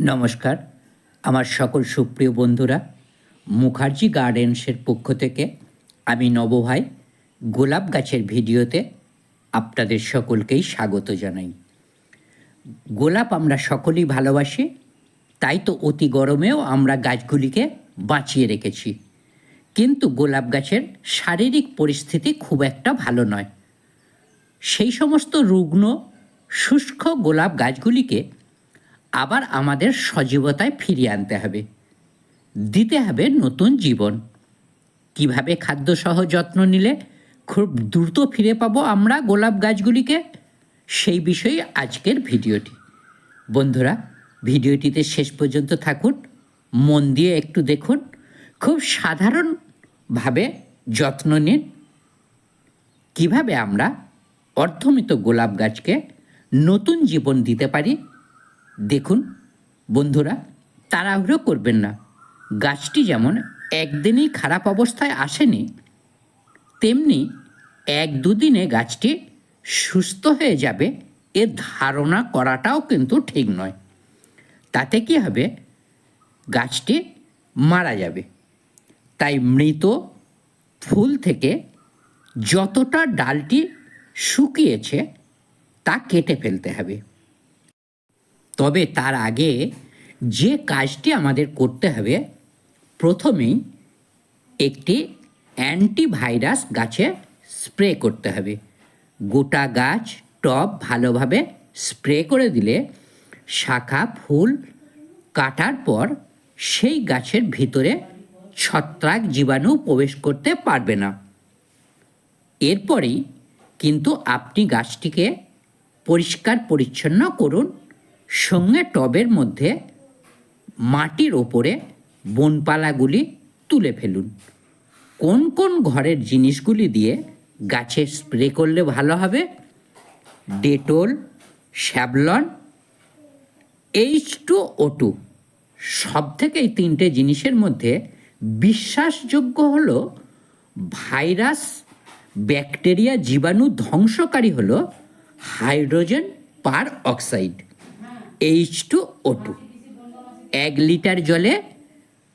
নমস্কার। আমার সকল সুপ্রিয় বন্ধুরা, মুখার্জি গার্ডেন্সের পক্ষ থেকে আমি নবভাই গোলাপ গাছের ভিডিওতে আপনাদের সকলকেই স্বাগত জানাই। গোলাপ আমরা সকলেই ভালোবাসি, তাই তো অতি গরমেও আমরা গাছগুলিকে বাঁচিয়ে রেখেছি। কিন্তু গোলাপ গাছের শারীরিক পরিস্থিতি খুব একটা ভালো নয়। সেই সমস্ত রুগ্ন, শুষ্ক গোলাপ গাছগুলিকে আবার আমাদের সজীবতায় ফিরিয়ে আনতে হবে। দিতে হবে নতুন জীবন। কীভাবে খাদ্যসহ যত্ন নিলে খুব দ্রুত ফিরে পাবো আমরা গোলাপ গাছগুলিকে? সেই বিষয়ে আজকের ভিডিওটি। বন্ধুরা, ভিডিওটিতে শেষ পর্যন্ত থাকুন, মন দিয়ে একটু দেখুন, খুব সাধারণভাবে যত্ন নিন। কীভাবে আমরা অর্থমিত গোলাপ গাছকে নতুন জীবন দিতে পারি? দেখুন, বন্ধুরা তাড়াহুড়ো করবেন না। গাছটি যেমন একদিনই খারাপ অবস্থায় আসেনি, তেমনি এক দুদিনে গাছটি সুস্থ হয়ে যাবে এ ধারণা করাটাও কিন্তু ঠিক নয়। তাতে কি হবে? গাছটি মারা যাবে। তাই মৃত ফুল থেকে যতটা ডালটি শুকিয়েছে তা কেটে ফেলতে হবে। তবে তার আগে যে কাজটি আমাদের করতে হবে, প্রথমেই একটি অ্যান্টিভাইরাস গাছে স্প্রে করতে হবে। গোটা গাছ টব ভালোভাবে স্প্রে করে দিলে শাখা ফুল কাটার পর সেই গাছের ভিতরে ছত্রাক জীবাণু প্রবেশ করতে পারবে না। এরপরেই কিন্তু আপনি গাছটিকে পরিষ্কার পরিচ্ছন্ন করুন। সঙ্গে টবের মধ্যে মাটির ওপরে বনপালাগুলি তুলে ফেলুন। কোন কোন ঘরের জিনিসগুলি দিয়ে গাছে স্প্রে করলে ভালো হবে? Dettol, Savlon, H two O two সব থেকে এই তিনটে জিনিসের মধ্যে বিশ্বাসযোগ্য হলো ভাইরাস, ব্যাকটেরিয়া, জীবাণু ধ্বংসকারী হলো hydrogen peroxide. H two O two এক লিটার জলে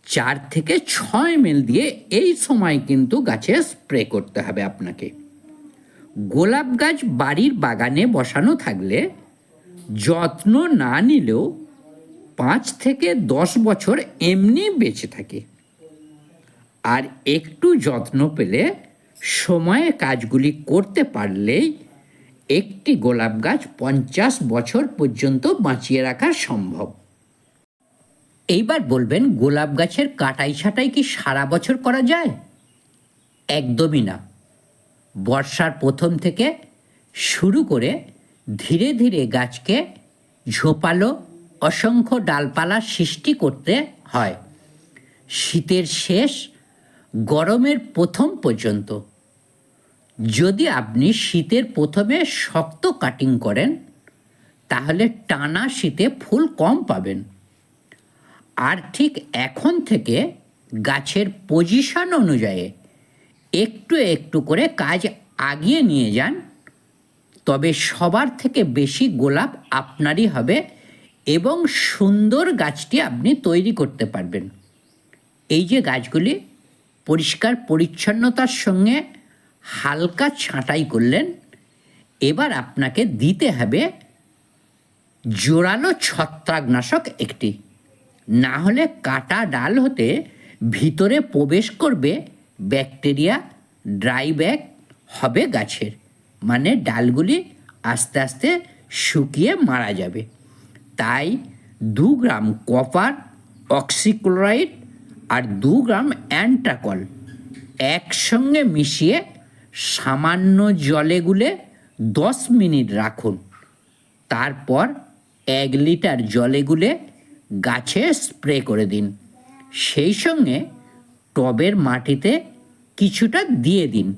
চার থেকে ছয় মেল দিয়ে এই সময় কিন্তু গাছে স্প্রে করতে হবে আপনাকে। গোলাপ গাছ বাড়ির বাগানে বসানো থাকলে যত্ন না নিলেও পাঁচ থেকে দশ বছর এমনি বেঁচে থাকে। আর একটু যত্ন পেলে সময়ে কাজগুলি করতে পারলেই একটি গোলাপ গাছ পঞ্চাশ বছর পর্যন্ত বাঁচিয়ে রাখা সম্ভব। এইবার বলবেন, গোলাপ গাছের কাটাই ছাটাই কি সারা বছর করা যায়? একদমই না। বর্ষার প্রথম থেকে শুরু করে ধীরে ধীরে গাছকে ঝোপালো, অসংখ্য ডালপালা সৃষ্টি করতে হয়। শীতের শেষ, গরমের প্রথম পর্যন্ত। যদি আপনি শীতের প্রথমে শক্ত কাটিং করেন, তাহলে টানা শীতে ফুল কম পাবেন। আর ঠিক এখন থেকে গাছের পজিশন অনুযায়ী একটু একটু করে কাজ আগিয়ে নিয়ে যান, তবে সবার থেকে বেশি গোলাপ আপনারই হবে এবং সুন্দর গাছটি আপনি তৈরি করতে পারবেন। এই যে গাছগুলি, পরিষ্কার পরিচ্ছন্নতার সঙ্গে হালকা ছাঁটাই করলেন। এবার আপনাকে দিতে হবে জোরালো ছত্রাকনাশক একটি। না হলে কাটা ডাল হতে ভিতরে প্রবেশ করবে ব্যাকটেরিয়া, ড্রাই ব্যাক হবে গাছের। মানে ডালগুলি আস্তে আস্তে শুকিয়ে মারা যাবে। তাই দু গ্রাম কপার, অক্সিক্লোরাইড আর দু গ্রাম অ্যান্ট্রাকল একসঙ্গে মিশিয়ে সামান্য জলে গুলে দশ মিনিট রাখুন। তারপর এক লিটার জলে গুলে গাছে স্প্রে করে দিন। সেই সঙ্গে টবের মাটিতে কিছুটা দিয়ে দিন।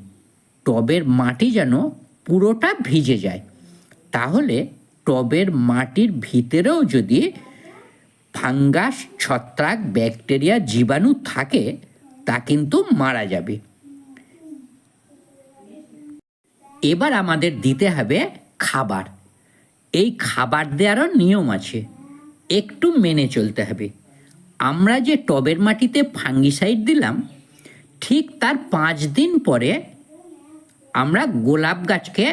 টবের মাটি যেন পুরোটা ভিজে যায়। তাহলে টবের মাটির ভিতরেও যদি ফাঙ্গাস, ছত্রাক, ব্যাকটেরিয়া, জীবাণু থাকে, তা কিন্তু মারা যাবে। এবার আমাদের দিতে হবে খাবার। এই খাবার দেওয়ারও নিয়ম আছে। একটু মেনে চলতে হবে। আমরা যে টবের মাটিতে ফাঙ্গিসাইড দিলাম, ঠিক তার পাঁচ দিন পরে আমরা গোলাপ গাছকে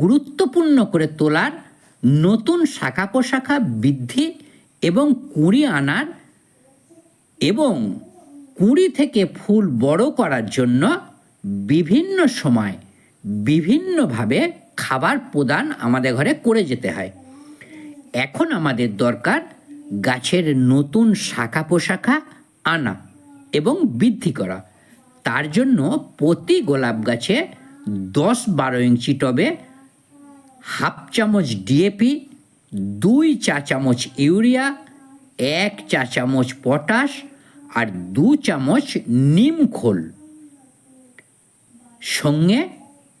গুরুত্বপূর্ণ করে তোলার নতুন শাখা পোশাখা বৃদ্ধি এবং কুঁড়ি আনার এবং কুঁড়ি থেকে ফুল বড় করার জন্য বিভিন্ন সময় বিভিন্নভাবে খাবার প্রদান আমাদের ঘরে করে যেতে হয়। এখন আমাদের দরকার গাছের নতুন শাখা পোশাখা আনা এবং বৃদ্ধি করা। তার জন্য প্রতি গোলাপ গাছে দশ বারো ইঞ্চি টবে হাফ চামচ ডিএপি দুই চা চামচ ইউরিয়া, এক চা চামচ পটাশ আর দু চামচ নিম খোল। সঙ্গে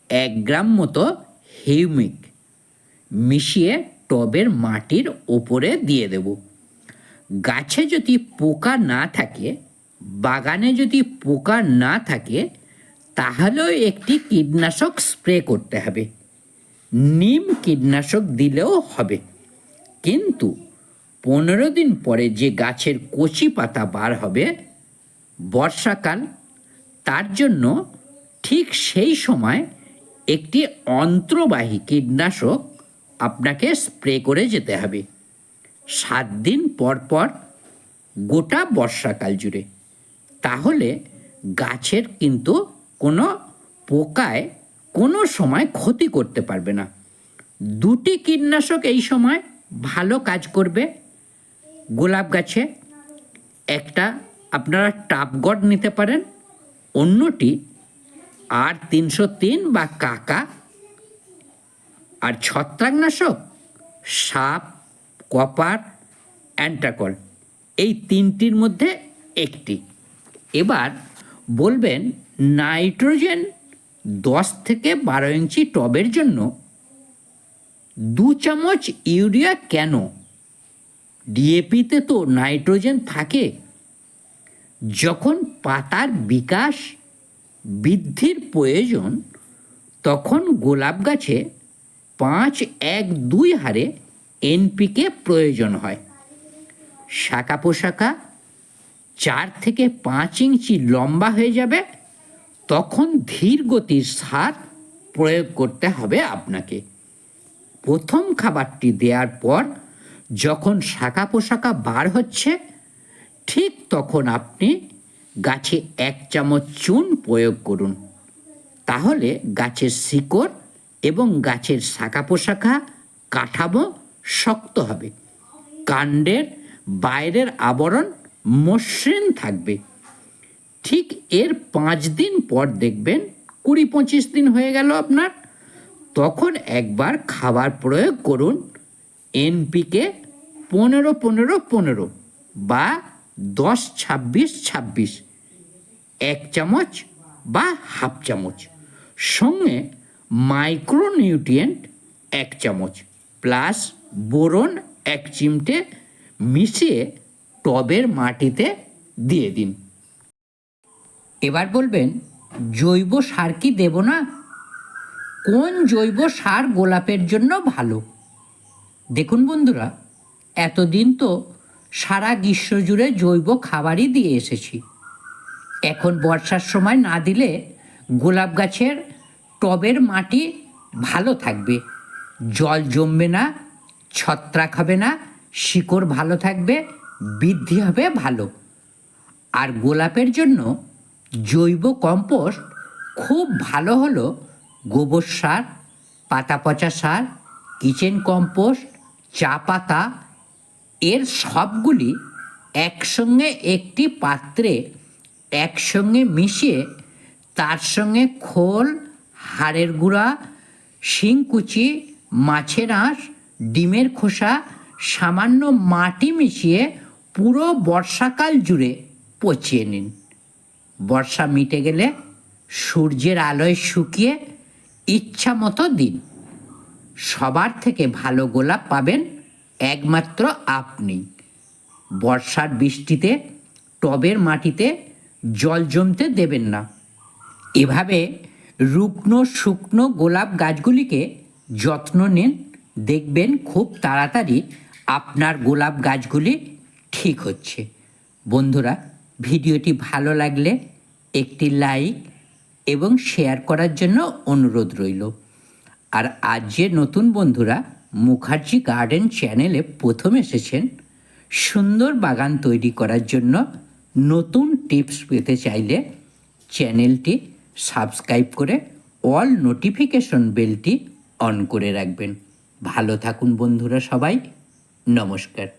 এক গ্রাম মতো হিউমিক মিশিয়ে টবের মাটির ওপরে দিয়ে দেব। গাছে যদি পোকা না থাকে, বাগানে যদি পোকা না থাকে, তাহলেও একটি কীটনাশক স্প্রে করতে হবে। নিম কীটনাশক দিলেও হবে। কিন্তু পনেরো দিন পরে যে গাছের কচি পাতা বার হবে, বর্ষাকাল, তার জন্য ঠিক সেই সময় একটি অন্ত্রবাহী কীটনাশক আপনাকে স্প্রে করে যেতে হবে। সাত দিন পর পর গোটা বর্ষাকাল জুড়ে। তাহলে গাছের কিন্তু কোনো পোকায় কোনো সময় ক্ষতি করতে পারবে না। দুটি কীটনাশক এই সময় ভালো কাজ করবে। গোলাপ গাছে একটা আপনারা টাপগড নিতে পারেন, অন্যটি আর তিনশো তিন বা কাকা? আর ছত্রাকনাশক? সাপ, কপার, অ্যান্টাকল। এই তিনটির মধ্যে একটি। এবার বলবেন, নাইট্রোজেন দশ থেকে বারো ইঞ্চি টবের জন্য দু চামচ ইউরিয়া কেন? ডিএপিতে তো নাইট্রোজেন থাকে। যখন পাতার বিকাশ বৃদ্ধির প্রয়োজন, তখন গোলাপ গাছে পাঁচ এক দুই হারে এনপিকে প্রয়োজন হয়। শাখা পোশাখা চার থেকে পাঁচ ইঞ্চি লম্বা হয়ে যাবে, তখন ধীর গতির সার প্রয়োগ করতে হবে আপনাকে। প্রথম খাবারটি দেওয়ার পর যখন শাখা পোশাখা বার হচ্ছে, ঠিক তখন আপনি গাছে এক চামচ চুন প্রয়োগ করুন। তাহলে গাছের শিকড় এবং গাছের শাখা পোশাখা কাঠামো শক্ত হবে। কাণ্ডের বাইরের আবরণ মসৃণ থাকবে। ঠিক এর পাঁচ দিন পর দেখবেন কুড়ি পঁচিশ দিন হয়ে গেল আপনার। তখন একবার খাবার প্রয়োগ করুন। এনপিকে পনেরো পনেরো পনেরো বা দশ ছাব্বিশ ছাব্বিশ। এক চামচ বা হাফ চামচ। সঙ্গে মাইক্রোনিউট্রিয়েন্ট এক চামচ। প্লাস বোরন এক চিমটে মিশিয়ে টবের মাটিতে দিয়ে দিন। এবার বলবেন, জৈব সার কি দেব না? কোন জৈব সার গোলাপের জন্য ভালো? দেখুন বন্ধুরা, এতদিন তো সারা গ্রীষ্ম জুড়ে জৈব খাবারই দিয়ে এসেছি। এখন বর্ষার সময় না দিলে গোলাপ গাছের টবের মাটি ভালো থাকবে। জল জমবে না, ছত্রাক হবে না, শিকড় ভালো থাকবে, বৃদ্ধি হবে ভালো। আর গোলাপের জন্য জৈব কম্পোস্ট খুব ভালো হলো গোবর সার, পাতা পচা সার, কিচেন কম্পোস্ট, চা পাতা। এর সবগুলি একসঙ্গে একটি পাত্রে একসঙ্গে মিশিয়ে তার সঙ্গে খোল, হাড়ের গুঁড়া, শিংকুচি, মাছের আঁশ, ডিমের খোসা, সামান্য মাটি মিশিয়ে পুরো বর্ষাকাল জুড়ে পচিয়ে নিন। বর্ষা মিটে গেলে সূর্যের আলোয় শুকিয়ে ইচ্ছা মতো দিন। সবার থেকে ভালো গোলাপ পাবেন একমাত্র আপনি। বর্ষার বৃষ্টিতে, টবের মাটিতে জল জমতে দেবেন না। এভাবে রুগ্ন শুকনো গোলাপ গাছগুলিকে যত্ন নিন। দেখবেন খুব তাড়াতাড়ি আপনার গোলাপ গাছগুলি ঠিক হচ্ছে। বন্ধুরা, ভিডিওটি ভালো লাগলে একটি লাইক এবং শেয়ার করার জন্য অনুরোধ রইল। আর আজ যে নতুন বন্ধুরা মুখার্জি গার্ডেন চ্যানেলে প্রথম এসেছেন, সুন্দর বাগান তৈরি করার জন্য নতুন টিপস পেতে চাইলে চ্যানেলটি সাবস্ক্রাইব করে অল নোটিফিকেশন বেলটি অন করে রাখবেন। ভালো থাকুন বন্ধুরা সবাই। নমস্কার।